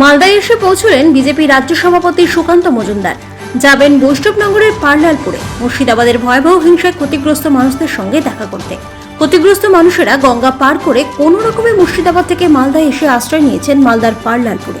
মালদায় এসে পৌঁছলেন বিজেপি রাজ্য সভাপতি সুকান্ত মজুমদার। যাবেন বৈষ্ণবনগরের পার্লালপুরে মুর্শিদাবাদের ভয়াবহ হিংসায় ক্ষতিগ্রস্ত মানুষদের সঙ্গে দেখা করতে। ক্ষতিগ্রস্ত মানুষেরা গঙ্গা পার করে কোনো রকমে মুর্শিদাবাদ থেকে মালদায় এসে আশ্রয় নিয়েছেন মালদার পার্লালপুরে